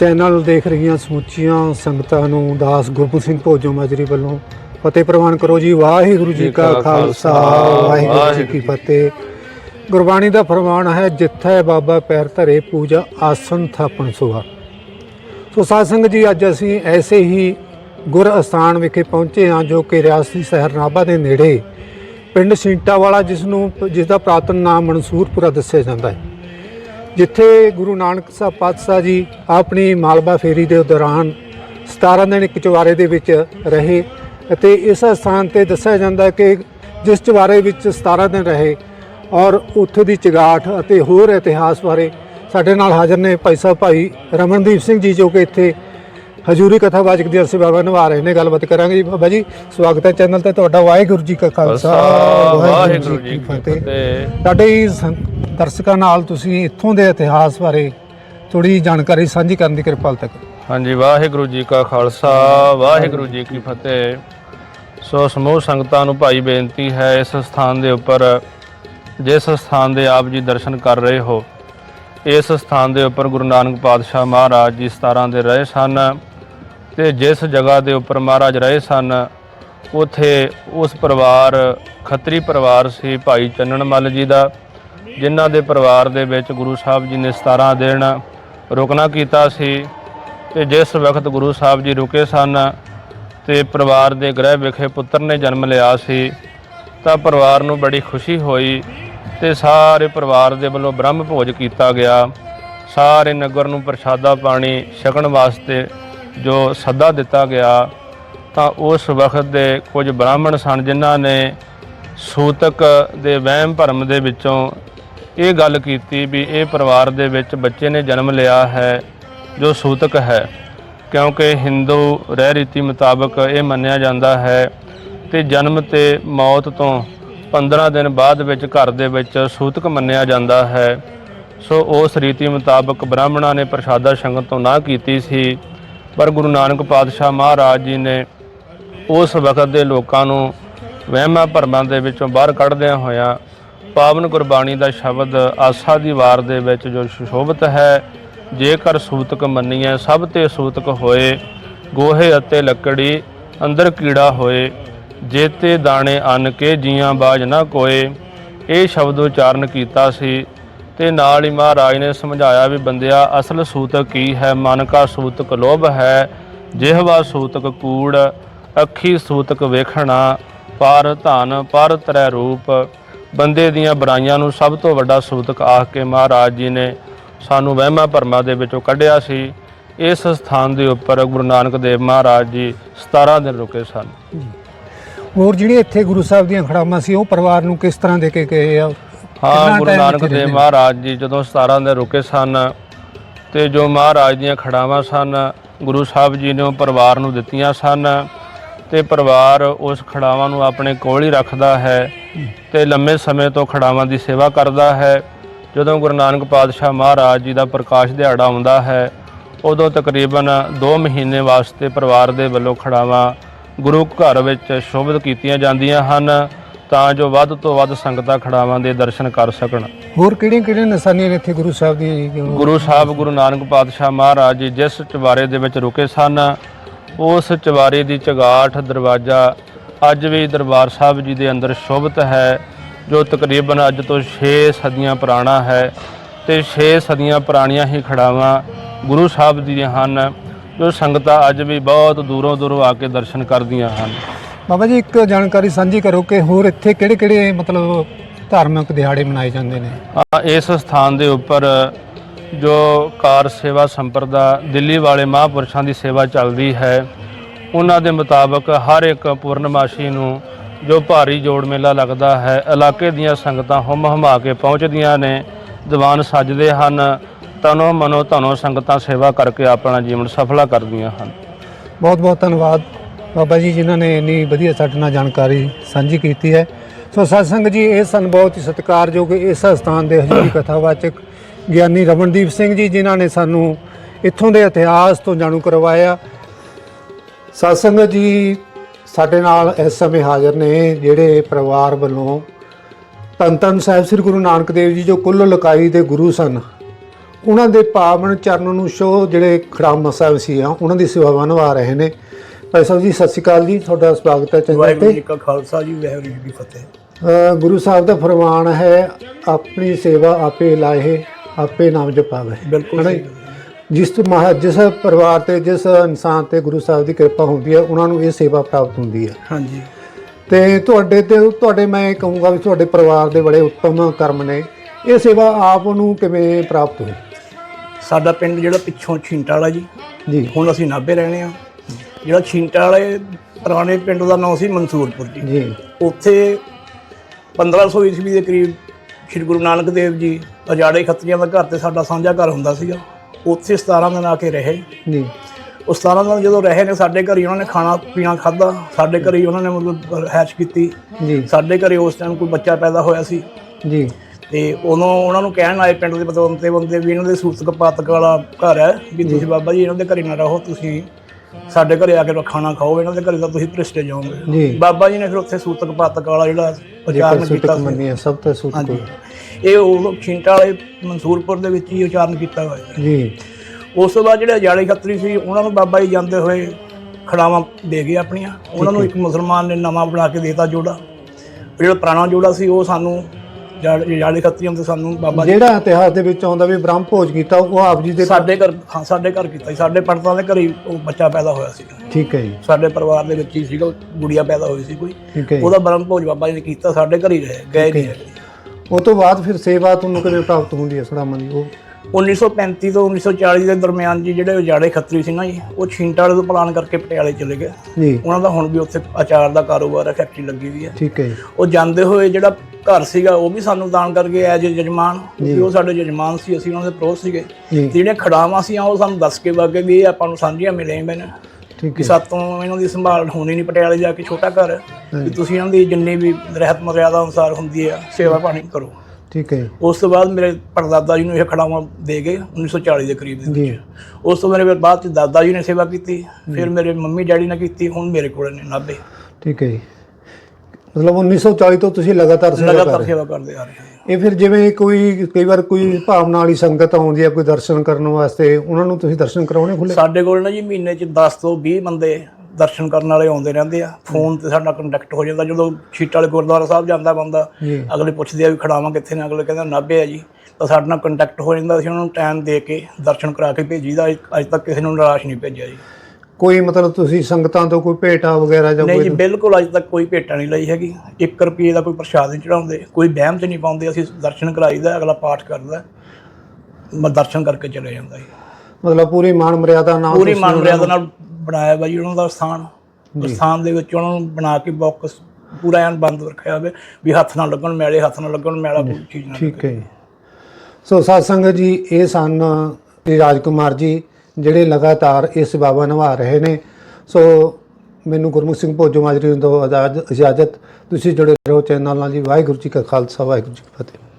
Channel ਦੇਖ ਰਹੀਆਂ ਸਮੁੱਚੀਆਂ ਸੰਗਤਾਂ ਨੂੰ ਦਾਸ ਗੁਰਪ੍ਰੀਤ ਸਿੰਘ ਭੋਜੋ ਮਾਜਰੀ ਵੱਲੋਂ ਫਤਿਹ ਪ੍ਰਵਾਨ ਕਰੋ ਜੀ। ਵਾਹਿਗੁਰੂ ਜੀ ਕਾ ਖਾਲਸਾ ਵਾਹਿਗੁਰੂ ਜੀ ਕੀ ਫਤਿਹ। ਗੁਰਬਾਣੀ ਦਾ ਫਰਮਾਨ ਹੈ ਜਿੱਥੇ ਬਾਬਾ ਪੈਰ ਧਰੇ ਪੂਜਾ ਆਸਨ ਥਾਪਣ ਸੁਹਾ। ਸੋ ਸਾਧ ਸੰਗਤ ਜੀ ਅੱਜ ਅਸੀਂ ਐਸੇ ਹੀ ਗੁਰ ਅਸਥਾਨ ਵਿਖੇ ਪਹੁੰਚੇ ਹਾਂ ਜੋ ਕਿ ਰਿਆਸਤੀ ਸ਼ਹਿਰ ਨਾਭਾ ਦੇ ਨੇੜੇ ਪਿੰਡ ਸਿੰਟਾ ਵਾਲਾ ਜਿਸ ਨੂੰ ਜਿਸ ਦਾ ਪ੍ਰਾਤਨ ਨਾਮ ਮਨਸੂਰਪੁਰਾ ਦੱਸਿਆ ਜਾਂਦਾ ਹੈ। ਜਿੱਥੇ ਗੁਰੂ ਨਾਨਕ ਸਾਹਿਬ ਪਾਤਸ਼ਾਹ ਜੀ ਆਪਣੀ ਮਾਲਵਾ ਫੇਰੀ ਦੇ ਦੌਰਾਨ 17 ਦਿਨ ਇੱਕ ਚੁਬਾਰੇ ਦੇ ਵਿੱਚ ਰਹੇ ਅਤੇ ਇਸ ਸਥਾਨ ਤੇ ਦੱਸਿਆ ਜਾਂਦਾ ਹੈ ਕਿ ਜਿਸ ਚੁਬਾਰੇ ਵਿੱਚ 17 ਦਿਨ ਰਹੇ ਔਰ ਉੱਥੇ ਦੀ ਚਗਾਠ ਅਤੇ ਹੋਰ ਇਤਿਹਾਸ ਬਾਰੇ ਸਾਡੇ ਨਾਲ ਹਾਜ਼ਰ ਨੇ ਭਾਈ ਸਾਹਿਬ ਭਾਈ ਰਮਨਦੀਪ ਸਿੰਘ ਜੀ ਜੋ ਕਿ ਇੱਥੇ ਹਜੂਰੀ ਕਥਾਵਾਚਕ ਦੀ ਸੇਵਾ ਨਿਭਾ ਰਹੇ ਨੇ ਗੱਲਬਾਤ ਕਰਾਂਗੇ ਜੀ ਬਾਬਾ ਜੀ। ਸਵਾਗਤ ਹੈ ਚੈਨਲ ਤੇ ਤੁਹਾਡਾ ਵਾਹਿਗੁਰੂ ਜੀ ਕਾ ਖਾਲਸਾ ਵਾਹਿਗੁਰੂ ਜੀ ਕੀ ਫਤਿਹ। ਸਾਡੇ ਦਰਸ਼ਕਾਂ ਨਾਲ ਤੁਸੀਂ ਇੱਥੋਂ ਦੇ ਇਤਿਹਾਸ ਬਾਰੇ ਥੋੜੀ ਜਾਣਕਾਰੀ ਸਾਂਝੀ ਕਰਨ ਦੀ ਕਿਰਪਾਲਤਾ ਕਰੋ ਹਾਂਜੀ ਵਾਹਿਗੁਰੂ ਜੀ ਕਾ ਖਾਲਸਾ ਵਾਹਿਗੁਰੂ ਜੀ ਕੀ ਫਤਿਹ। ਸੋ ਸਮੂਹ ਸੰਗਤਾਂ ਨੂੰ ਭਾਈ ਬੇਨਤੀ ਹੈ ਇਸ ਸਥਾਨ ਦੇ ਉੱਪਰ ਜਿਸ ਸਥਾਨ ਦੇ ਆਪ ਜੀ ਦਰਸ਼ਨ ਕਰ ਰਹੇ ਹੋ ਇਸ ਸਥਾਨ ਦੇ ਉੱਪਰ ਗੁਰੂ ਨਾਨਕ ਪਾਤਸ਼ਾਹ ਮਹਾਰਾਜ ਜੀ 17 ਦੇ ਰਹੇ ਸਨ। ਤੇ ਜਿਸ ਜਗ੍ਹਾ ਦੇ ਉੱਪਰ ਮਹਾਰਾਜ ਰਹੇ ਸਨ, ਉਥੇ ਉਸ ਪਰਿਵਾਰ, ਖੱਤਰੀ ਪਰਿਵਾਰ ਸੀ ਭਾਈ ਚੰਨਣ ਮੱਲ ਜੀ ਦਾ, ਜਿਨ੍ਹਾਂ ਦੇ ਪਰਿਵਾਰ ਦੇ ਵਿੱਚ ਗੁਰੂ ਸਾਹਿਬ ਜੀ ਨੇ 17 ਦਿਨ ਰੁਕਣਾ ਕੀਤਾ ਸੀ ਤੇ ਜਿਸ ਵਕਤ ਗੁਰੂ ਸਾਹਿਬ ਜੀ ਰੁਕੇ ਸਨ ਤੇ ਪਰਿਵਾਰ ਦੇ ਗ੍ਰਹਿ ਵਿਖੇ ਪੁੱਤਰ ਨੇ ਜਨਮ ਲਿਆ ਸੀ, ਤਾਂ ਪਰਿਵਾਰ ਨੂੰ ਬੜੀ ਖੁਸ਼ੀ ਹੋਈ ਤੇ ਸਾਰੇ ਪਰਿਵਾਰ ਦੇ ਵੱਲੋਂ ਬ੍ਰਹਮ ਭੋਜ ਕੀਤਾ ਗਿਆ। ਸਾਰੇ ਨਗਰ ਨੂੰ ਪ੍ਰਸ਼ਾਦਾ ਪਾਣੀ ਛਕਣ ਵਾਸਤੇ ਜੋ ਸੱਦਾ ਦਿੱਤਾ ਗਿਆ ਤਾਂ ਉਸ ਵਕਤ ਦੇ ਕੁਝ ਬ੍ਰਾਹਮਣ ਸਨ ਜਿਨ੍ਹਾਂ ਨੇ ਸੂਤਕ ਦੇ ਵਹਿਮ ਭਰਮ ਦੇ ਵਿੱਚੋਂ ਇਹ ਗੱਲ ਕੀਤੀ ਵੀ ਇਹ ਪਰਿਵਾਰ ਦੇ ਵਿੱਚ ਬੱਚੇ ਨੇ ਜਨਮ ਲਿਆ ਹੈ, ਜੋ ਸੂਤਕ ਹੈ। ਕਿਉਂਕਿ ਹਿੰਦੂ ਰਹਿ ਰੀਤੀ ਮੁਤਾਬਕ ਇਹ ਮੰਨਿਆ ਜਾਂਦਾ ਹੈ ਤੇ ਜਨਮ ਤੇ ਮੌਤ ਤੋਂ 15 ਦਿਨ ਬਾਅਦ ਵਿੱਚ ਘਰ ਦੇ ਵਿੱਚ ਸੂਤਕ ਮੰਨਿਆ ਜਾਂਦਾ ਹੈ। ਸੋ ਉਸ ਰੀਤੀ ਮੁਤਾਬਕ ਬ੍ਰਾਹਮਣਾਂ ਨੇ ਪ੍ਰਸ਼ਾਦਾ ਸੰਗਤ ਤੋਂ ਨਾ ਕੀਤੀ ਸੀ। ਪਰ ਗੁਰੂ ਨਾਨਕ ਪਾਤਸ਼ਾਹ ਮਹਾਰਾਜ ਜੀ ਨੇ ਉਸ ਵਕਤ ਦੇ ਲੋਕਾਂ ਨੂੰ ਵਹਿਮਾਂ ਭਰਮਾਂ ਦੇ ਵਿੱਚੋਂ ਬਾਹਰ ਕੱਢਦਿਆਂ ਹੋਇਆਂ ਪਾਵਨ ਗੁਰਬਾਣੀ ਦਾ ਸ਼ਬਦ ਆਸਾ ਦੀ ਵਾਰ ਦੇ ਵਿੱਚ ਜੋ ਸੁਸ਼ੋਭਿਤ ਹੈ, ਜੇਕਰ ਸੂਤਕ ਮੰਨੀਏ, ਸਭ ਤੇ ਸੂਤਕ ਹੋਏ, ਗੋਹੇ ਅਤੇ ਲੱਕੜੀ ਅੰਦਰ ਕੀੜਾ ਹੋਏ, ਜੇਤੇ ਦਾਣੇ ਅੰਨ ਕੇ ਜੀਆਂ ਬਾਜ ਨਾ ਕੋਏ, ਇਹ ਸ਼ਬਦ ਉਚਾਰਨ ਕੀਤਾ ਸੀ ਤੇ ਨਾਲ ਹੀ ਮਹਾਰਾਜ ਨੇ ਸਮਝਾਇਆ ਵੀ ਬੰਦਿਆ, ਅਸਲ ਸੂਤਕ ਕੀ ਹੈ? ਮਨ ਕਾ ਸੂਤਕ ਲੋਭ ਹੈ, ਜਿਹਵਾ ਸੂਤਕ ਕੂੜ, ਅੱਖੀ ਸੂਤਕ ਵੇਖਣਾ, ਪਰ ਧਨ ਪਰ ਤਰੈ ਰੂਪ। ਬੰਦੇ ਦੀਆਂ ਬੁਰਾਈਆਂ ਨੂੰ ਸਭ ਤੋਂ ਵੱਡਾ ਸੂਤਕ ਆਖ ਕੇ ਮਹਾਰਾਜ ਜੀ ਨੇ ਸਾਨੂੰ ਵਹਿਮਾਂ ਭਰਮਾਂ ਦੇ ਵਿੱਚੋਂ ਕੱਢਿਆ ਸੀ। ਇਸ ਸਥਾਨ ਦੇ ਉੱਪਰ ਗੁਰੂ ਨਾਨਕ ਦੇਵ ਮਹਾਰਾਜ ਜੀ 17 ਦਿਨ ਰੁਕੇ ਸਨ। ਹੋਰ ਜਿਹੜੀਆਂ ਇੱਥੇ ਗੁਰੂ ਸਾਹਿਬ ਦੀਆਂ ਖੜਾਵਾਂ ਸੀ, ਉਹ ਪਰਿਵਾਰ ਨੂੰ ਕਿਸ ਤਰ੍ਹਾਂ ਦੇ ਕੇ ਗਏ ਆ? ਹਾਂ ਗੁਰੂ ਨਾਨਕ ਦੇਵ? ਮਹਾਰਾਜ ਜੀ ਜਦੋਂ 17 ਦਿਨ ਰੁਕੇ ਸਨ ਤੇ ਜੋ ਮਹਾਰਾਜ ਦੀਆਂ ਖੜਾਵਾਂ ਸਨ ਗੁਰੂ ਸਾਹਿਬ ਜੀ ਨੇ ਉਹ ਪਰਿਵਾਰ ਨੂੰ ਦਿੱਤੀਆਂ ਸਨ ਤੇ ਪਰਿਵਾਰ ਉਸ ਖੜਾਵਾਂ ਨੂੰ ਆਪਣੇ ਕੋਲ ਹੀ ਰੱਖਦਾ ਹੈ ਤੇ ਲੰਮੇ ਸਮੇਂ ਤੋਂ ਖੜਾਵਾਂ ਦੀ ਸੇਵਾ ਕਰਦਾ ਹੈ ਜਦੋਂ ਗੁਰੂ ਨਾਨਕ ਪਾਤਸ਼ਾਹ ਮਹਾਰਾਜ ਜੀ ਦਾ ਪ੍ਰਕਾਸ਼ ਦਿਹਾੜਾ ਆਉਂਦਾ ਹੈ ਉਦੋਂ ਤਕਰੀਬਨ 2 ਮਹੀਨੇ ਵਾਸਤੇ ਪਰਿਵਾਰ ਦੇ ਵੱਲੋਂ ਖੜਾਵਾਂ ਗੁਰੂ ਘਰ ਵਿੱਚ ਸ਼ੋਭਿਤ ਕੀਤੀਆਂ ਜਾਂਦੀਆਂ ਹਨ ਤਾਂ ਜੋ ਵੱਧ ਤੋਂ ਵੱਧ ਸੰਗਤਾਂ ਖੜਾਵਾਂ ਦੇ ਦਰਸ਼ਨ ਕਰ ਸਕਣ। ਹੋਰ ਕਿਹੜੀਆਂ ਕਿਹੜੀਆਂ ਨਿਸ਼ਾਨੀਆਂ ਨੇ ਇੱਥੇ ਗੁਰੂ ਸਾਹਿਬ ਦੀਆਂ ਜੀ ਗੁਰੂ ਸਾਹਿਬ ਗੁਰੂ ਨਾਨਕ ਪਾਤਸ਼ਾਹ ਮਹਾਰਾਜ ਜੀ ਜਿਸ ਚੁਬਾਰੇ ਦੇ ਵਿੱਚ ਰੁਕੇ ਸਨ ਉਸ ਚੁਬਾਰੇ ਦੀ ਚਗਾਠ ਦਰਵਾਜ਼ਾ ਅੱਜ ਵੀ ਦਰਬਾਰ ਸਾਹਿਬ ਜੀ ਦੇ ਅੰਦਰ ਸ਼ੋਭਿਤ ਹੈ ਜੋ ਤਕਰੀਬਨ ਅੱਜ ਤੋਂ 6 ਸਦੀਆਂ ਪੁਰਾਣਾ ਹੈ ਤੇ 6 ਸਦੀਆਂ ਪੁਰਾਣੀਆਂ ਹੀ ਖੜਾਵਾਂ ਗੁਰੂ ਸਾਹਿਬ ਦੀਆਂ ਹਨ ਜੋ ਸੰਗਤਾਂ ਅੱਜ ਵੀ ਬਹੁਤ ਦੂਰੋਂ ਦੂਰੋਂ ਆ ਕੇ ਦਰਸ਼ਨ ਕਰਦੀਆਂ ਹਨ। ਬਾਬਾ ਜੀ ਇੱਕ ਜਾਣਕਾਰੀ ਸਾਂਝੀ ਕਰੋ ਕਿ ਹੋਰ ਇੱਥੇ ਕਿਹੜੇ ਕਿਹੜੇ ਮਤਲਬ ਧਾਰਮਿਕ ਦਿਹਾੜੇ ਮਨਾਏ ਜਾਂਦੇ ਨੇ? ਆ ਇਸ ਸਥਾਨ ਦੇ ਉੱਪਰ ਜੋ ਕਾਰ ਸੇਵਾ ਸੰਪਰਦਾ ਦਿੱਲੀ ਵਾਲੇ ਮਹਾਂਪੁਰਸ਼ਾਂ ਦੀ ਸੇਵਾ ਚੱਲਦੀ ਹੈ ਉਹਨਾਂ ਦੇ ਮੁਤਾਬਕ ਹਰ ਇੱਕ ਪੂਰਨਮਾਸ਼ੀ ਨੂੰ ਜੋ ਭਾਰੀ ਜੋੜ ਮੇਲਾ ਲੱਗਦਾ ਹੈ ਇਲਾਕੇ ਦੀਆਂ ਸੰਗਤਾਂ ਹੁਮ ਹਮਾ ਕੇ ਪਹੁੰਚਦੀਆਂ ਨੇ ਦੀਵਾਨ ਸੱਜਦੇ ਹਨ ਤਨੋ ਮਨੋ ਧਨੋ ਸੰਗਤਾਂ ਸੇਵਾ ਕਰਕੇ ਆਪਣਾ ਜੀਵਨ ਸਫਲਾ ਕਰਦੀਆਂ ਹਨ। ਬਹੁਤ ਬਹੁਤ ਧੰਨਵਾਦ। ਬਾਬਾ ਜੀ, ਜਿਨ੍ਹਾਂ ਨੇ ਇੰਨੀ ਵਧੀਆ ਸਾਡੇ ਨਾਲ ਜਾਣਕਾਰੀ ਸਾਂਝੀ ਕੀਤੀ ਹੈ। ਸੋ ਸਤਸੰਗ ਜੀ, ਇਹ ਸਨ ਬਹੁਤ ਹੀ ਸਤਿਕਾਰਯੋਗ ਇਸ ਸਥਾਨ ਦੇ ਹਜ਼ੂਰੀ ਕਥਾਵਾਚਕ ਗਿਆਨੀ ਰਮਨਦੀਪ ਸਿੰਘ ਜੀ, ਜਿਨ੍ਹਾਂ ਨੇ ਸਾਨੂੰ ਇੱਥੋਂ ਦੇ ਇਤਿਹਾਸ ਤੋਂ ਜਾਣੂ ਕਰਵਾਇਆ। ਸਤਸੰਗ ਜੀ, ਸਾਡੇ ਨਾਲ ਇਸ ਸਮੇਂ ਹਾਜ਼ਰ ਨੇ ਜਿਹੜੇ ਪਰਿਵਾਰ ਵੱਲੋਂ ਧੰਨ ਧੰਨ ਸਾਹਿਬ ਸ੍ਰੀ ਗੁਰੂ ਨਾਨਕ ਦੇਵ ਜੀ, ਜੋ ਕੁੱਲ ਲਕਾਈ ਦੇ ਗੁਰੂ ਸਨ। ਉਹਨਾਂ ਦੇ ਪਾਵਨ ਚਰਨ ਨੂੰ ਛੋ ਜਿਹੜੇ ਖੜਾਮਾ ਸਾਹਿਬ ਸੀ ਆ ਉਹਨਾਂ ਦੀ ਸੇਵਾਵਾਂ ਨਿਭਾ ਰਹੇ ਨੇ। ਭਾਈ ਸਾਹਿਬ ਜੀ ਸਤਿ ਸ਼੍ਰੀ ਅਕਾਲ ਜੀ ਤੁਹਾਡਾ ਸਵਾਗਤ ਹੈ ਚੈਨਲ ਵਾਹਿਗੁਰੂ ਤੇ ਜੀ ਕਾ ਖਾਲਸਾ ਜੀ ਵਾਹਿਗੁਰੂ ਜੀ ਕੀ ਫਤਿਹ। ਅ, ਗੁਰੂ ਸਾਹਿਬ ਦਾ ਫਰਮਾਨ ਹੈ ਆਪਣੀ ਸੇਵਾ ਆਪੇ ਲਾਹੇ ਆਪੇ ਨਾਮ ਜਪਾਵੇ। ਬਿਲਕੁਲ ਹਨਾ ਸਹੀ ਜੀ? ਗੱਲ ਹੈ। ਜਿਸ ਮਹਾ ਜਿਸ ਪਰਿਵਾਰ ਤੇ ਜਿਸ ਇਨਸਾਨ ਤੇ ਗੁਰੂ ਸਾਹਿਬ ਦੀ ਕਿਰਪਾ ਹੁੰਦੀ ਹੈ ਉਹਨਾਂ ਨੂੰ ਇਹ ਸੇਵਾ ਪ੍ਰਾਪਤ ਹੁੰਦੀ ਹੈ। ਹਾਂਜੀ। ਤੇ ਤੁਹਾਡੇ ਤੇ ਤੁਹਾਡੇ ਮੈਂ ਕਹੂੰਗਾ ਵੀ ਤੁਹਾਡੇ ਪਰਿਵਾਰ ਦੇ ਬੜੇ ਉੱਤਮ ਕਰਮ ਨੇ। ਇਹ ਸੇਵਾ ਆਪ ਨੂੰ ਕਿਵੇਂ ਪ੍ਰਾਪਤ ਹੋਈ? ਸਾਡਾ ਪਿੰਡ ਜਿਹੜਾ ਪਿੱਛੋਂ ਛਿੰਟਾ ਵਾਲਾ ਜੀ ਜੀ। ਹੁਣ ਅਸੀਂ ਨਾਭੇ ਰਹਿਣੇ ਆ ਜਿਹੜਾ ਛਿੰਟਾ ਵਾਲੇ ਪੁਰਾਣੇ ਪਿੰਡ ਦਾ ਨਾਮ ਸੀ ਮਨਸੂਰਪੁਰ ਜੀ। ਜੀ। ਉੱਥੇ 1500 ਈਸਵੀ ਦੇ ਕਰੀਬ ਸ੍ਰੀ ਗੁਰੂ ਨਾਨਕ ਦੇਵ ਜੀ ਅਜਾੜੇ ਖੱਤਰੀਆਂ ਦਾ ਘਰ ਤੇ ਸਾਡਾ ਸਾਂਝਾ ਘਰ ਹੁੰਦਾ ਸੀਗਾ। ਉੱਥੇ 17 ਦਿਨ ਆ ਕੇ ਰਹੇ। ਜੀ। ਉਹ 17 ਦਿਨ ਜਦੋਂ ਰਹੇ ਨੇ ਸਾਡੇ ਘਰ ਹੀ ਉਹਨਾਂ ਨੇ ਖਾਣਾ ਪੀਣਾ ਖਾਦਾ ਸਾਡੇ ਘਰ ਹੀ ਉਹਨਾਂ ਨੇ ਮਤਲਬ ਹੈਚ ਕੀਤੀ। ਜੀ। ਸਾਡੇ ਘਰੇ ਉਸ ਟਾਈਮ ਕੋਈ ਬੱਚਾ ਪੈਦਾ ਹੋਇਆ ਸੀ। ਜੀ। ਤੇ ਉਦੋਂ ਉਹਨਾਂ ਨੂੰ ਕਹਿਣ ਆਏ ਪਿੰਡ ਦੇ ਬਤਵੰਤੇ ਬੰਦੇ ਵੀ ਇਹਨਾਂ ਦੇ ਸੂਤਕ ਪਾਤਕ ਵਾਲਾ ਘਰ ਹੈ। ਵੀ ਤੁਸੀਂ ਬਾਬਾ ਜੀ ਇਹਨਾਂ ਦੇ ਘਰੇ ਨਾ ਰਹੋ ਤੁਸੀਂ ਸਾਡੇ ਘਰੇ ਆ ਕੇ ਖਾਣਾ ਖਾਓ ਇਹਨਾਂ ਦੇ ਘਰੇ ਤਾਂ ਤੁਸੀਂ ਭ੍ਰਿਸ਼ਟੇ ਜਾਓਗੇ। ਜੀ। ਬਾਬਾ ਜੀ ਨੇ ਫਿਰ ਉੱਥੇ ਸੂਤਕ ਪਾਤਕ ਵਾਲਾ ਜਿਹੜਾ ਉਚਾਰਨ ਕੀਤਾ ਮੰਨੀ ਹੈ ਸਭ ਤੋਂ ਸੁਤਕ ਇਹ ਉਹ ਛਿੰਟਾ ਵਾਲੇ ਮਨਸੂਰਪੁਰ ਦੇ ਵਿੱਚ ਹੀ ਉਚਾਰਨ ਕੀਤਾ ਹੋਇਆ ਜੀ। ਉਸ ਤੋਂ ਬਾਅਦ ਜਿਹੜੇ ਅਜਾੜੇ ਖੱਤਰੀ ਸੀ ਉਹਨਾਂ ਨੂੰ ਬਾਬਾ ਜੀ ਜਾਂਦੇ ਹੋਏ ਖੜਾਵਾਂ ਦੇ ਗਏ ਆਪਣੀਆਂ। ਉਹਨਾਂ ਨੂੰ ਇੱਕ ਮੁਸਲਮਾਨ ਨੇ ਨਵਾਂ ਬਣਾ ਕੇ ਦੇਤਾ ਜੋੜਾ। ਜਿਹੜਾ ਪੁਰਾਣਾ ਜੋੜਾ ਸੀ ਉਹ ਸਾਨੂੰ ਅਜਾੜੇ ਖੱਤਰੀਆਂ ਤੋਂ ਸਾਨੂੰ ਬਾਬਾ ਜੀ। ਜਿਹੜਾ ਇਤਿਹਾਸ ਦੇ ਵਿੱਚ ਆਉਂਦਾ ਵੀ ਬ੍ਰਹਮ ਭੋਜ ਕੀਤਾ ਉਹ ਆਪ ਜੀ ਦੇ ਸਾਡੇ ਘਰ ਹਾਂ ਸਾਡੇ ਘਰ ਕੀਤਾ ਸੀ ਸਾਡੇ ਪੰਡਤਾਂ ਦੇ ਘਰ ਹੀ ਉਹ ਬੱਚਾ ਪੈਦਾ ਹੋਇਆ ਸੀ। ਠੀਕ ਹੈ ਜੀ। ਸਾਡੇ ਪਰਿਵਾਰ ਦੇ ਵਿੱਚ ਹੀ ਸੀਗਾ ਗੁੜੀਆ ਪੈਦਾ ਹੋਈ ਸੀ ਕੋਈ। ਉਹਦਾ ਬ੍ਰਹਮ ਭੋਜ ਬਾਬਾ ਜੀ ਨੇ ਕੀਤਾ ਸਾਡੇ ਘਰ ਹੀ ਰਹੇ ਗਏ ਨਹੀਂ। ਉਹ ਤੋਂ ਬਾਅਦ ਫਿਰ ਸੇਵਾ ਤੁਹਾਨੂੰ ਕਿਵੇਂ ਪ੍ਰਾਪਤ ਹੁੰਦੀ ਹੈ ਸੜਾ ਮੰਨੀ ਉਹ 1935 ਤੋਂ 1940 ਦੇ ਦਰਮਿਆਨ ਜੀ ਜਿਹੜੇ ਉਜਾੜੇ ਖੱਤਰੀ ਸੀ ਨਾ ਜੀ ਉਹ ਛਿੰਟਾ ਵਾਲੇ ਤੋਂ ਪਲਾਨ ਕਰਕੇ ਪਟਿਆਲੇ ਚਲੇ ਗਏ। ਜੀ। ਉਹਨਾਂ ਦਾ ਹੁਣ ਵੀ ਉੱਥੇ ਅਚਾਰ ਦਾ ਕਾਰੋਬਾਰ ਹੈ ਫੈਕਟਰੀ ਲੱਗੀ ਵੀ ਹੈ। ਠੀਕ ਹੈ ਜੀ। ਉਹ ਜਾਂਦੇ ਹੋਏ ਜਿਹੜਾ ਘਰ ਸੀਗਾ ਉਹ ਵੀ ਸਾਨੂੰ ਦਾਨ ਕਰਕੇ ਐਜ ਜਜਮਾਨ। ਕਿਉਂਕਿ ਉਹ ਸਾਡੇ ਜਜਮਾਨ ਸੀ ਅਸੀਂ ਉਹਨਾਂ ਦੇ ਪੜੋਸ ਸੀਗੇ। ਤੇ ਜਿਹੜੇ ਖੜਾਵਾਂ ਸੀ ਉਹ ਸਾਨੂੰ ਦੱਸ ਕੇ ਵਾਗੇ ਵੀ ਇਹ ਆਪਾਂ ਨੂੰ ਸਾਂਝੀਆਂ ਮਿਲੇ ਮੈਨੇ। ਠੀਕ ਕਿ ਹੈ। ਸਾਤੋਂ ਇਹਨਾਂ ਦੀ ਸੰਭਾਲ ਹੋਣੀ ਨਹੀਂ ਪਟਿਆਲੇ ਜਾ ਕੇ ਛੋਟਾ ਘਰ। ਹੈ ਕਿ ਤੁਸੀਂ ਇਹਨਾਂ ਦੀ ਜਿੰਨੀ ਵੀ ਰਹਿਤ ਮਰਿਆਦਾ ਅਨੁਸਾਰ ਹੁੰਦੀ ਆ ਸੇਵਾ ਪਾਣੀ ਕਰੋ। ਠੀਕ ਹੈ। ਉਸ ਤੋਂ ਬਾਅਦ ਮੇਰੇ ਪੜਦਾਦਾ ਜੀ ਨੂੰ ਇਹ ਖੜਾਵਾਂ ਦੇ ਗਏ 1940 ਦੇ ਕਰੀਬ ਦੇ ਵਿੱਚ। ਜੀ। ਉਸ ਤੋਂ ਮੇਰੇ ਬਾਅਦ ਚ ਦਾਦਾ ਜੀ ਨੇ ਸੇਵਾ ਕੀਤੀ ਫਿਰ ਮੇਰੇ ਮੰਮੀ ਡੈਡੀ ਨੇ ਕੀਤੀ ਹੁਣ ਮੇਰੇ ਕੋਲ ਨੇ ਨਾਭੇ। ਠੀਕ ਹੈ ਜੀ। ਮਤਲਬ 1940 ਤੋਂ ਤੁਸੀਂ ਲਗਾਤਾਰ ਸੇਵਾ ਕਰ ਲਗਾਤਾਰ ਰਹੇ ਸੇਵਾ ਕਰਦੇ ਆ ਰਹੇ ਹਾਂ। ਇਹ ਫਿਰ ਜਿਵੇਂ ਕੋਈ ਕਈ ਵਾਰ ਕੋਈ ਭਾਵਨਾ ਵਾਲੀ ਸੰਗਤ ਆਉਂਦੀ ਹੈ ਕੋਈ ਦਰਸ਼ਨ ਕਰਨ ਵਾਸਤੇ ਉਹਨਾਂ ਨੂੰ ਤੁਸੀਂ ਦਰਸ਼ਨ ਕਰਾਉਣੇ ਖੁੱਲੇ ਸਾਡੇ ਕੋਲ ਨਾ ਜੀ ਮਹੀਨੇ ਚ 10 ਤੋਂ 20 ਬੰਦੇ ਦਰਸ਼ਨ ਕਰਨ ਵਾਲੇ ਆਉਂਦੇ ਰਹਿੰਦੇ ਆ। ਫੋਨ ਤੇ ਸਾਡਾ ਕੰਟੈਕਟ ਹੋ ਜਾਂਦਾ ਜਦੋਂ ਛੀਟ ਵਾਲੇ ਗੁਰਦੁਆਰਾ ਸਾਹਿਬ ਜਾਂਦਾ ਬੰਦਾ ਅਗਲੇ ਪੁੱਛਦੇ ਆ ਵੀ ਖੜਾਵਾਂ ਕਿੱਥੇ ਨੇ ਅਗਲੇ ਕਹਿੰਦਾ ਨਾਭੇ ਆ ਜੀ। ਤਾਂ ਸਾਡੇ ਨਾਲ ਕੰਟੈਕਟ ਹੋ ਜਾਂਦਾ ਅਸੀਂ ਉਹਨਾਂ ਨੂੰ ਟਾਈਮ ਦੇ ਕੇ ਦਰਸ਼ਨ ਕਰਾ ਕੇ ਭੇਜੀਦਾ ਅੱਜ ਤੱਕ ਕਿਸੇ ਨੂੰ ਨਿਰਾਸ਼ ਨਹੀਂ ਭੇਜਿਆ ਜੀ। ਕੋਈ ਮਤਲਬ ਤੁਸੀਂ ਸੰਗਤਾਂ ਤੋਂ ਕੋਈ ਭੇਟਾ ਵਗੈਰਾ ਜਾਂ ਨਹੀਂ ਕੋਈ ਜੀ ਬਿਲਕੁਲ ਅੱਜ ਤੱਕ ਕੋਈ ਭੇਟਾ ਨਹੀਂ ਲਈ ਹੈਗੀ। 1 ਰੁਪਏ ਦਾ ਕੋਈ ਪ੍ਰਸ਼ਾਦ ਨਹੀਂ ਚੜਾਉਂਦੇ ਕੋਈ ਵਹਿਮ ਚ ਨਹੀਂ ਪਾਉਂਦੇ ਅਸੀਂ ਦਰਸ਼ਨ ਕਰਾਈਦਾ ਅਗਲਾ ਪਾਠ ਕਰਦਾ। ਮੈਂ ਦਰਸ਼ਨ ਕਰਕੇ ਚਲੇ ਜਾਂਦਾ ਜੀ। ਮਤਲਬ ਪੂਰੀ ਮਾਨ ਮਰਿਆਦਾ ਨਾਲ ਪੂਰੀ ਤੁਸੀਂ ਮਨ ਮਰਿਆਦਾ ਨਾਲ ਬਣਾਇਆ ਬਾਈ ਉਹਨਾਂ ਦਾ ਸਥਾਨ। ਸਥਾਨ ਦੇ ਵਿੱਚ ਉਹਨਾਂ ਨੂੰ ਬਣਾ ਕੇ ਬਾਕਸ ਪੂਰਾ ਐਨ ਬੰਦ ਰੱਖਿਆ ਹੋਵੇ ਵੀ ਹੱਥ ਨਾਲ ਲੱਗਣ ਮੈਲੇ ਹੱਥ ਨਾਲ ਲੱਗਣ ਮੈਲਾ ਕੋਈ ਚੀਜ਼ ਨਾ ਠੀਕ ਹੈ ਜੀ। ਸੋ ਸਾਧ ਸੰਗਤ ਜੀ ਇਹ ਸਨ ਜੀ ਰਾਜਕੁਮਾਰ ਜੀ ਜਿਹੜੇ ਲਗਾਤਾਰ ਇਸ ਬਾਬਾ ਨਿਭਾ ਰਹੇ ਨੇ। ਸੋ ਮੈਨੂੰ ਗੁਰਮੁਖ ਸਿੰਘ ਭੋਜੋ ਮਾਜਰੀ ਨੂੰ ਦਿਓ ਇਜਾਜ਼ਤ ਇਜਾਜ਼ਤ। ਤੁਸੀਂ ਜੁੜੇ ਰਹੋ ਚੈਨਲ ਨਾਲ ਜੀ। ਵਾਹਿਗੁਰੂ ਜੀ ਕਾ ਖਾਲਸਾ, ਵਾਹਿਗੁਰੂ ਜੀ ਕੀ ਫਤਿਹ।